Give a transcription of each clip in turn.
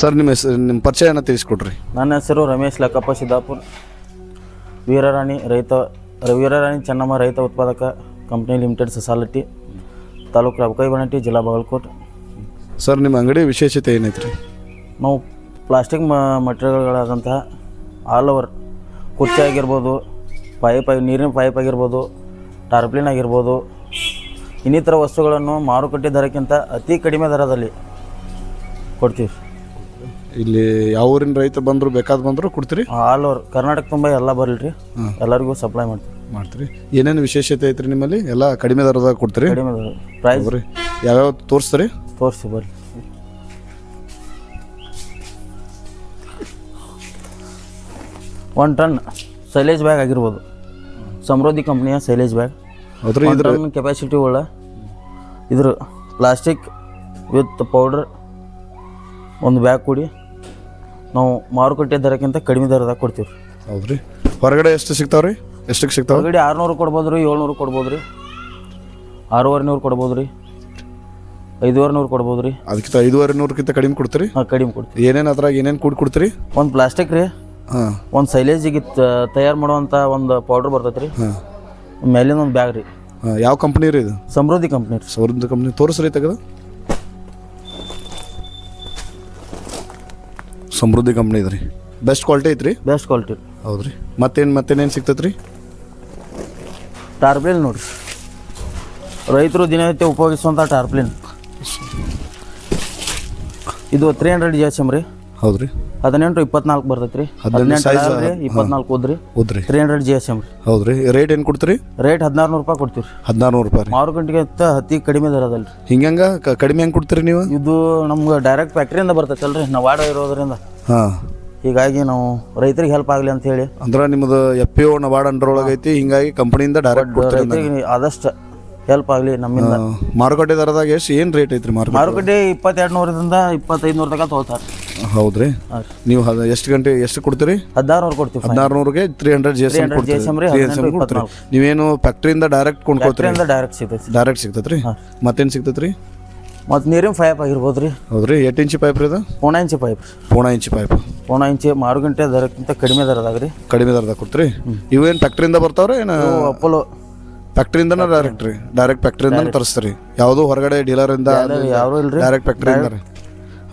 Sir ನಿಮ್ಮ ಹೆಸರು ನಿಮ್ಮ ಪರಿಚಯನ ತಿಳಿಸ್ಕೊಡ್ರಿ. ನನ್ನ ಹೆಸರು ರಮೇಶ್ ಲಕ್ಕಪ್ಪ ಸಿದ್ದಾಪುರ್. ವೀರರಾಣಿ ರೈತ ವೀರರಾಣಿ ಚೆನ್ನಮ್ಮ ರೈತ ಉತ್ಪಾದಕ company limited society taluk Rabakavi Banahatti ಜಿಲ್ಲಾ ಬಾಗಲಕೋಟೆ. ಸರ್ ನಿಮ್ಮ ಅಂಗಡಿ ವಿಶೇಷತೆ ಏನೈತ್ರಿ? ನಾವು ಪ್ಲಾಸ್ಟಿಕ್ ಮ ಮಟೀರಿಯಲ್ಗಳಾದಂತಹ ಆಲ್ ಓವರ್ ಕುರ್ಚಿ ಆಗಿರ್ಬೋದು ಪೈಪ್ ಆಗಿ ನೀರಿನ ಪೈಪ್ ಆಗಿರ್ಬೋದು ಟಾರ್ಪ್ಲಿನ್ ಆಗಿರ್ಬೋದು ಇನ್ನಿತರ ವಸ್ತುಗಳನ್ನು ಮಾರುಕಟ್ಟೆ ದರಕ್ಕಿಂತ ಅತಿ ಕಡಿಮೆ ದರದಲ್ಲಿ ಕೊಡ್ತೀವಿ. ಇಲ್ಲಿ ಯಾವ ಊರಿನ ರೈತ ಬಂದ್ರು ಬೇಕಾದ್ ಬಂದರೂ ಕೊಡ್ತೀರಿ? ಆಲ್ ಓವರ್ ಕರ್ನಾಟಕ ತುಂಬ ಎಲ್ಲ ಬರಲ್ರಿ. ಎಲ್ಲರಿಗೂ ಸಪ್ಲೈ ಮಾಡ್ತೀವಿ. ಮಾಡ್ತೀರಿ. ಏನೇನು ವಿಶೇಷತೆ ಐತ್ರಿ ನಿಮ್ಮಲ್ಲಿ? ಎಲ್ಲ ಕಡಿಮೆ ದರದಾಗ ಕೊಡ್ತೀರಿ? ಕಡಿಮೆ ದರ. ಪ್ರೈಸ್ ಯಾವ ಯಾವ್ಯಾವ ತೋರಿಸ್ತೀರಿ? ತೋರಿಸಿ ಬರ್ರಿ. ಒನ್ ಟನ್ ಸೈಲೇಜ್ ಬ್ಯಾಗ್ ಆಗಿರ್ಬೋದು. ಸಮೃದ್ಧಿ ಕಂಪ್ನಿಯ ಸೈಲೇಜ್ ಬ್ಯಾಗ್ ಹೌದ್ರಿ ಒನ್ ಇದ್ರ ಟನ್ ಕೆಪಾಸಿಟಿ ಉಳ್ಳ ಇದ್ರ ಪ್ಲಾಸ್ಟಿಕ್ ವಿತ್ ಪೌಡರ್ ಒಂದು ಬ್ಯಾಗ್ ಕೊಡಿ. ನಾವು ಮಾರುಕಟ್ಟೆ ದರಕ್ಕಿಂತ ಕಡಿಮೆ ದರದಾಗ ಕೊಡ್ತೀವಿ ಹೌದ್ರಿ. ಹೊರಗಡೆ ಎಷ್ಟು ಸಿಗ್ತಾವ್ರಿ? ಎಷ್ಟಕ್ಕೆ ಸಿಗ್ತಾವೆ? ಹೊರಗಡೆ ಆರುನೂರು ಕೊಡ್ಬೋದು ರೀ ಏಳ್ನೂರು ಕೊಡ್ಬೋದು ರೀ ಆರೂವರೆ ನೂರು ಕೊಡ್ಬೋದು ರೀ ಐದುವರೆ ನೂರು ಕೊಡ್ಬೋದು ರೀ ಅದಕ್ಕಿಂತ ಐದುವರೆ ನೂರಕ್ಕಿಂತ ಕಡಿಮೆ ಕೊಡ್ತೀರಿ? ಹಾಂ ಕಡಿಮೆ ಕೊಡ್ತೀವಿ. ಏನೇನು ಅದ್ರಾಗ ಏನೇನು ಕೂಡಿ ಕೊಡ್ತೀರಿ? ಒಂದು ಪ್ಲಾಸ್ಟಿಕ್ ರೀ. ಹಾಂ. ಒಂದು ಸೈಲೇಜಿಗೆ ತಯಾರು ಮಾಡುವಂಥ ಒಂದು ಪೌಡ್ರ್ ಬರ್ತೈತೆ ರೀ ಹಾಂ. ಮೇಲಿನ ಒಂದು ಬ್ಯಾಗ್ ರೀ. ಯಾವ ಕಂಪ್ನಿ ರೀ ಇದು? ಸಮೃದ್ಧಿ ಕಂಪ್ನಿ ರೀ. ಸೌರದ ಕಂಪ್ನಿ ತೋರಿಸ್ರಿ ತೆಗೆದು. ಸಮೃದ್ಧಿ ಕಂಪ್ನಿ ಇದ್ರಿ. ಬೆಸ್ಟ್ ಕ್ವಾಲಿಟಿ ಐತ್ರಿ? ಬೆಸ್ಟ್ ಕ್ವಾಲಿಟಿ ರೀ ಹೌದ್ರಿ. ಮತ್ತೇನು ಮತ್ತೇನೇನು ಸಿಗ್ತೈತ್ರಿ? ಟಾರ್ಪ್ಲಿನ್ ನೋಡ್ರಿ. ರೈತರು ದಿನನಿತ್ಯ ಉಪಯೋಗಿಸುವಂಥ ಟಾರ್ಪ್ಲಿನ್ ಇದು three hundred G H M ರೀ. ಹೌದ್ರಿ. ಹದಿನೆಂಟು ಇಪ್ಪತ್ನಾಲ್ಕು ಬರ್ತೈತ್ರಿ. ಹದಿನೆಂಟು ರೀ ಇಪ್ಪತ್ನಾಲ್ಕು ಓದ್ರಿ ಹೌದ್ರಿ three hundred G S M ರೀ. ಹೌದ್ರಿ. ರೇಟ್ ಏನು ಕೊಡ್ತೀರಿ? ರೇಟ್ ಹದಿನಾರು ನೂರು ರೂಪಾಯಿ ಕೊಡ್ತೀವಿ ರೀ ಹದಿನಾರು ನೂರು ರೂಪಾಯಿ ರೀ. ಮಾರುಕಟ್ಟೆಗೆ ಅತಿ ಕಡಿಮೆ ದರದಲ್ಲಿ ರೀ ಹಿಂಗಂಗ ಕ- ಕಡಿಮೆ ಹೆಂಗೆ ಕೊಡ್ತೀರಿ ನೀವು? ಇದು ನಮ್ಗೆ ಡೈರೆಕ್ಟ್ ಫ್ಯಾಕ್ಟ್ರಿಯಿಂದ ಬರ್ತೈತಲ್ರಿ. ನಾವು ವಾಡ ಇರೋದ್ರಿಂದ. ಹಾಂ. ಹೀಗಾಗಿ ನಾವು ರೈತರಿಗೆ ಹೆಲ್ಪ್ ಆಗಲಿ ಅಂತ ಹೇಳಿ. ಅಂದ್ರೆ ನಿಮ್ಮದು ಎಫ್ ಪಿ ಒ ಅಂಡರ್ ಒಳಗೆ ಐತಿ ಹಿಂಗಾಗಿ ಕಂಪನಿಯಿಂದ ಡೈರೆಕ್ಟ್ ಕೊಡ್ತೀರಿ ರೈತರಿಗೆ ಆದಷ್ಟು ಹೆಲ್ಪ್ ಆಗಲಿ ನಮ್ಮಿಂದ. ಮಾರುಕಟ್ಟೆ ದರದಾಗ ಎಷ್ಟು ಏನು ರೇಟ್ ಐತ್ರಿ ಮಾರುಕಟ್ಟೆ ಮಾರುಕಟ್ಟೆ ಇಪ್ಪತ್ತೆರಡು ನೂರದಿಂದ ಇಪ್ಪತ್ತೈದು ನೂರ ತನಕ ತೊಗೊಳ್ತಾರೆ ಹೌದ್ರಿ. ನೀವು ಹದ ಎಷ್ಟು ಗಂಟೆ ಎಷ್ಟು ಕೊಡ್ತೀರಿ? ಹದಿನಾರು ನೂರು ಕೊಡ್ತೀವಿ ಹದಿನಾರು ನೂರಿಗೆ three hundred G S M 300 GSM ರೀ, ಕೊಡ್ತೀರಿ. ಜಿ ಎಸ್ ಎಂ 18 ಕೊಡ್ತೀರಿ. ನೀವೇನು ಫ್ಯಾಕ್ಟ್ರಿಯಿಂದ ಡೈರೆಕ್ಟ್ ಕೊಂಡ್ಕೋತೀರಿ ಡೈರೆಕ್ಟ್ ಸಿಗ್ತೈತಿ. ಡೈರೆಕ್ಟ್ ಸಿಗ್ತೈತ್ರಿ? ಮತ್ತೇನು ಸಿಗ್ತೈತ್ರಿ? ಮತ್ತು ನೀರಿನ ಪೈಪ್ ಆಗಿರ್ಬೋದು ರೀ ಹೌದ್ರಿ ಎಷ್ಟು ಇಂಚು ಪೈಪ್ ರೀ ಇದು ಪೋಣ ಇಂಚಿ ಪೈಪ್ ಪೋಣ ಇಂಚು ಪೈಪ್ ಪೋಣ ಇಂಚಿ ಮಾರುಗಂಟೆ ದರಕ್ಕಿಂತ ಕಡಿಮೆ ದರದಾಗ ರೀ. ಕಡಿಮೆ ದರದಾಗ ಕೊಡ್ತೀರಿ ಇವೇನು ಫ್ಯಾಕ್ಟ್ರಿಯಿಂದ ಬರ್ತಾವ್ರಿ ಏನು? ಅಪೋಲೋ ಫ್ಯಾಕ್ಟ್ರಿಯಿಂದ ಡೈರೆಕ್ಟ್ ರೀ. ಡೈರೆಕ್ಟ್ ಫ್ಯಾಕ್ಟ್ರಿಯಿಂದ ತರಿಸ್ತೀರಿ. ಯಾವುದೋ ಹೊರಗಡೆ ಡೀಲರಿಂದ ಯಾರು ರೀ ಡೈರೆಕ್ಟ್ ಫ್ಯಾಕ್ಟ್ರಿಯಿಂದ ರೀ.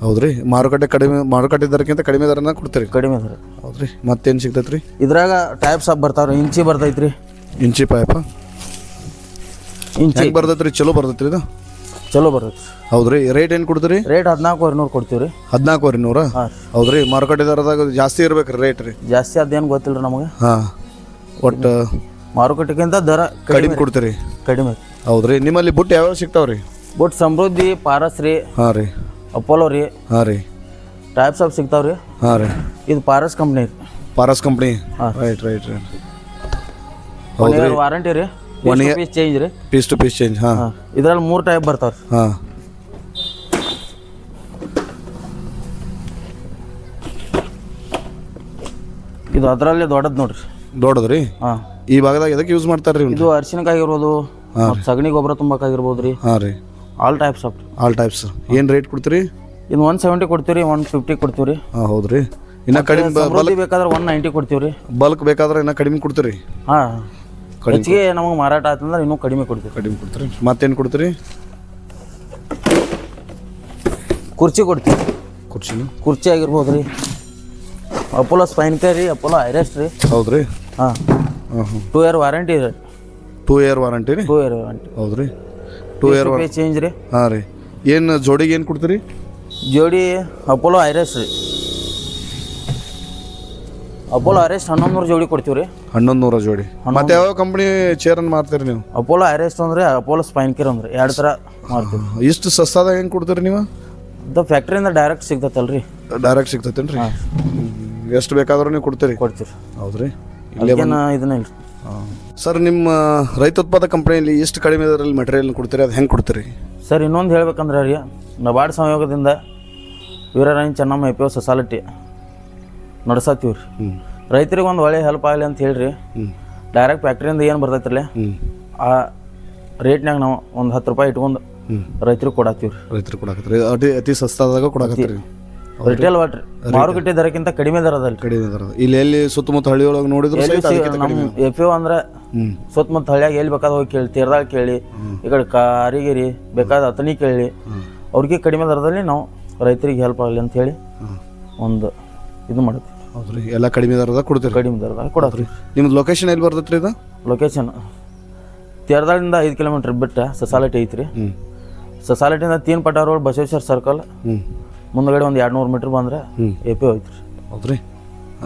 ಹೌದ್ರಿ. ಮಾರುಕಟ್ಟೆ ಕಡಿಮೆ ಮಾರುಕಟ್ಟೆ ದರಕ್ಕಿಂತ ಕಡಿಮೆ ದರನ ಕೊಡ್ತೀರಿ? ಕಡಿಮೆ ದರ. ಹೌದ್ರಿ. ಮತ್ತೇನು ಸಿಗ್ತೈತ್ರಿ? ಇದ್ರಾಗ ಟೈಪ್ಸ್ ಆಫ್ ಬರ್ತಾವ್ರಿ. ಇಂಚಿ ಬರ್ತೈತ್ರಿ. ಇಂಚಿ ಪೈಪ ಇಂಚಿ. ಬರ್ತೈತ್ರಿ? ಚಲೋ ಬರ್ತೈತ್ರಿ ಇದು? ಚಲೋ ಬರುತ್ತೆ ಹೌದ್ರಿ ರೇಟ್ ಏನು ಕೊಡ್ತೀರಿ? ರೇಟ್ ಹದಿನಾಲ್ಕುವರೆ ನೂರು ಕೊಡ್ತೀವಿ ರೀ ಹದಿನಾಲ್ಕುವರೆ ನೂರ ಹಾಂ. ಹೌದ್ರಿ ಮಾರುಕಟ್ಟೆ ದರದಾಗ ಜಾಸ್ತಿ ಇರ್ಬೇಕ್ರಿ ರೇಟ್ ರೀ. ಜಾಸ್ತಿ ಅದೇನು ಗೊತ್ತಿಲ್ಲ ರೀ ನಮಗೆ. ಹಾಂ. ಒಟ್ಟು ಮಾರುಕಟ್ಟೆಗಿಂತ ದರ ಕಡಿಮೆ ಕೊಡ್ತೀರಿ. ಕಡಿಮೆ ಹೌದ್ರಿ ನಿಮ್ಮಲ್ಲಿ ಬುಟ್ಟು ಯಾವ್ಯಾವ ಸಿಗ್ತಾವ್ರಿ ಬಟ್ ಸಮೃದ್ಧಿ ಪಾರಸ್ ರೀ ಹಾಂ ರೀ. ಅಪೋಲೋ ರೀ. ಹಾಂ ರೀ. ಟೈಪ್ಸ್ ಆಫ್ ಸಿಗ್ತಾವ್ರಿ ಹಾಂ ರೀ. ಇದು ಪಾರಸ್ ಕಂಪ್ನಿ ರೀ. ಪಾರಸ್ ಕಂಪ್ನಿ ಹಾಂ. Right right right one warranty ರೀ. ಒನ್ ಪೀಸ್ ಚೇಂಜ್ ರೀ. ಪೀಸ್ ಟು ಪೀಸ್ ಚೇಂಜ್ ಹಾಂ. ಇದ್ರಲ್ಲಿ ಮೂರು ಟೈಪ್ ಬರ್ತಾವ್ರಿ. ಹಾಂ. ಇದು ಅದರಲ್ಲಿ ದೊಡ್ಡದು ನೋಡ್ರಿ. ದೊಡ್ಡದ್ರಿ? ಹಾಂ. ಈ ಭಾಗದಾಗ ಎದಕ್ಕೆ ಯೂಸ್ ಮಾಡ್ತಾರೆ ರೀ ಇದು ಅರಿಶಿನಕ್ಕಾಗಿರ್ಬೋದು ಮತ್ತು ಸಗಣಿ ಗೊಬ್ಬರ ತುಂಬಕ್ಕಾಗಿರ್ಬೋದು ರೀ ಹಾಂ ರೀ. All types of all types ಏನು ರೇಟ್ ಕೊಡ್ತೀರಿ? ಇನ್ನು ಒನ್ ಸೆವೆಂಟಿ ಕೊಡ್ತೀವಿ ರೀ ಒನ್ ಫಿಫ್ಟಿ ಕೊಡ್ತೀವಿ ರೀ ಹಾಂ ರೀ ಇನ್ನು ಕಡಿಮೆ ಸಮೃದ್ಧಿ ಬೇಕಾದ್ರೆ ಒನ್ ನೈಂಟಿ ಕೊಡ್ತೀವಿ ರೀ ಬಲ್ಕ್ ಬೇಕಾದ್ರೆ ಇನ್ನು ಕಡಿಮೆ ಕೊಡ್ತೀರಿ? ಹಾಂ. ಹೆಚ್ಚಿಗೆ ನಮಗೆ ಮಾರಾಟ ಆಯ್ತಂದ್ರೆ ಇನ್ನೂ ಕಡಿಮೆ ಕೊಡ್ತೀವಿ. ಕಡಿಮೆ ಕೊಡ್ತೀರಿ? ಮತ್ತೇನು ಕೊಡ್ತೀರಿ? ಕುರ್ಚಿ ಕೊಡ್ತೀವಿ. ಕುರ್ಚಿ ಕುರ್ಚಿ ಆಗಿರ್ಬೋದು ರೀ. ಅಪೋಲೋ ಸ್ಪೈನ್ ಕೇರ್ ರೀ ಅಪೋಲೋ ಐರೆಸ್ಟ್ ರೀ. ಹೌದ್ರಿ? ಹಾಂ. ಹಾಂ ಹಾಂ ಟೂ ಇಯರ್ ವಾರಂಟಿ ರೀ. ಟೂ ಇಯರ್ ವಾರಂಟಿ ರೀ? ಟೂ ಇಯರ್ ವಾರಂಟಿ ಹೌದ್ರಿ? ಟೂ ಇಯರ್ ವಾರಂಟಿ ಚೇಂಜ್ ರೀ. ಹಾಂ ರೀ. ಏನು ಜೋಡಿಗೆ ಏನು ಕೊಡ್ತೀರಿ? ಜೋಡಿ ಅಪೋಲೋ ಐರೆಸ್ಟ್ ರೀ. ಅಪೋಲೋ ಐರೆಸ್ಟ್ ಹನ್ನೊಂದು ನೂರು ಜೋಡಿ ಕೊಡ್ತೀವಿ ರೀ. ಹನ್ನೊಂದು ನೂರ ಜೋಡಿ. ಮತ್ತೆ ಯಾವ ಕಂಪ್ನಿ ಚೇರನ್ನು ಮಾರ್ತೀರಿ ನೀವು? ಅಪೋಲೋ ಐರೆಸ್ಟ್ ಅಂದ್ರೆ ಅಪೋಲೋ ಸ್ಪೈನ್ ಕೇರ್ ಅಂದ್ರೆ ಎರಡು ತರ ಮಾಡ್ತೀವಿ ಇಷ್ಟು ಸಸ್ತಾದಾಗ ಹೆಂಗೆ ಕೊಡ್ತೀರಿ ನೀವು? ಇದು ಫ್ಯಾಕ್ಟ್ರಿಯಿಂದ ಡೈರೆಕ್ಟ್ ಸಿಗ್ತೈತಲ್ರಿ. ಡೈರೆಕ್ಟ್ ಸಿಗ್ತೈತೇನ್ರಿ? ಎಷ್ಟು ಬೇಕಾದ್ರೂ ನೀವು ಕೊಡ್ತೀರಿ? ಕೊಡ್ತೀವಿ ಹೌದ್ರಿ? ಅದಕ್ಕೇನು ಇದನ್ನ ಇಲ್ಲ. ಸರ್ ನಿಮ್ಮ ರೈತ ಉತ್ಪಾದಕ ಕಂಪನಿಯಲ್ಲಿ ಎಷ್ಟು ಕಡಿಮೆ ದರದಲ್ಲಿ ಮೆಟೀರಿಯಲ್ ಕೊಡ್ತೀರಿ? ಅದು ಹೆಂಗೆ ಕೊಡ್ತೀರಿ? ಸರ್ ಇನ್ನೊಂದು ಹೇಳ್ಬೇಕಂದ್ರೆ ರೀ ನಬಾರ್ಡ್ ಸಂಯೋಗದಿಂದ ವೀರರಾಯನ್ Chennamma A P O society ನಡ್ಸತ್ತೀವಿ ರೀ ಹ್ಞೂ ರೈತರಿಗೆ ಒಂದು ಒಳ್ಳೆ ಹೆಲ್ಪ್ ಆಗಲಿ ಅಂತ ಹೇಳ್ರಿ. ಡೈರೆಕ್ಟ್ ಫ್ಯಾಕ್ಟ್ರಿಯಿಂದ ಏನು ಬರ್ತೈತ್ರಲ್ಲ ಆ ರೇಟ್ನಾಗ ನಾವು ಒಂದು ಹತ್ತು ರೂಪಾಯಿ ಇಟ್ಕೊಂಡು ರೈತ್ರಿಗೆ ಕೊಡತ್ತೀವಿ ರೀ. ರೈತರು ಕೊಡಾಕತ್ರಿ ಅತಿ ಅತಿ ಸಸ್ತಾದಾಗ ಕೊಡಾಕತ್ರಿ ರಿಟೇಲ್ ವಾಟ್ರಿ ಮಾರುಕಟ್ಟೆ ದರಕ್ಕಿಂತ ಕಡಿಮೆ ದರದಲ್ಲಿ ಕಡಿಮೆ ದರ. ಇಲ್ಲಿ ಎಲ್ಲಿ ಸುತ್ತಮುತ್ತ ಹಳ್ಳಿಯೊಳಗೆ ನೋಡಿದ್ರು ಸಹಿತ ಅದಕ್ಕಿಂತ ನಮ್ಮ ಎಫ್ ಯು ಅಂದ್ರೆ ಸುತ್ತಮುತ್ತ ಹಳ್ಳಿಯಾಗ ಎಲ್ಲಿ ಬೇಕಾದ ಹೋಗಿ ಕೇಳಿ ತೀರ್ದಾಗ ಕೇಳಿ ಈ ಕಡೆ ಕಾರಿಗಿರಿ ಬೇಕಾದ ಅತನಿ ಕೇಳಿ ಅವ್ರಿಗೆ ಕಡಿಮೆ ದರದಲ್ಲಿ ನಾವು ರೈತರಿಗೆ ಹೆಲ್ಪ್ ಆಗಲಿ ಅಂತ ಹೇಳಿ ಒಂದು ಇದು ಮಾಡ್ತೀವಿ ಹೌದ್ರಿ. ಎಲ್ಲ ಕಡಿಮೆ ದರದ ಕೊಡ್ತೀರಿ? ಕಡಿಮೆ ದರದಾಗ ಕೊಡತ್ರಿ. ನಿಮ್ದು ಲೊಕೇಶನ್ ಎಲ್ಲಿ ಬರ್ತೈತ್ರಿ ಇದು? ಲೊಕೇಶನ್ ತೇರ್ದಾಳಿಂದ ಐದು ಕಿಲೋಮೀಟ್ರ್ ಬಿಟ್ಟ ಸೊಸಾಲಿಟಿ ಐತ್ರಿ. ಸೊಸಾಲಿಟಿಯಿಂದ ತೀನ್ ಪಟ ರೋಡ್ ಬಸವೇಶ್ವರ ಸರ್ಕಲ್ ಮುಂದಗಡೆ ಮುಂದ್ಗಡೆ ಒಂದು ಎರಡು ನೂರು ಮೀಟ್ರ್ ಬಂದ್ರೆ ಎ ಪಿ ಹೋಯ್ತು ರೀ ಹೌದ್ರಿ.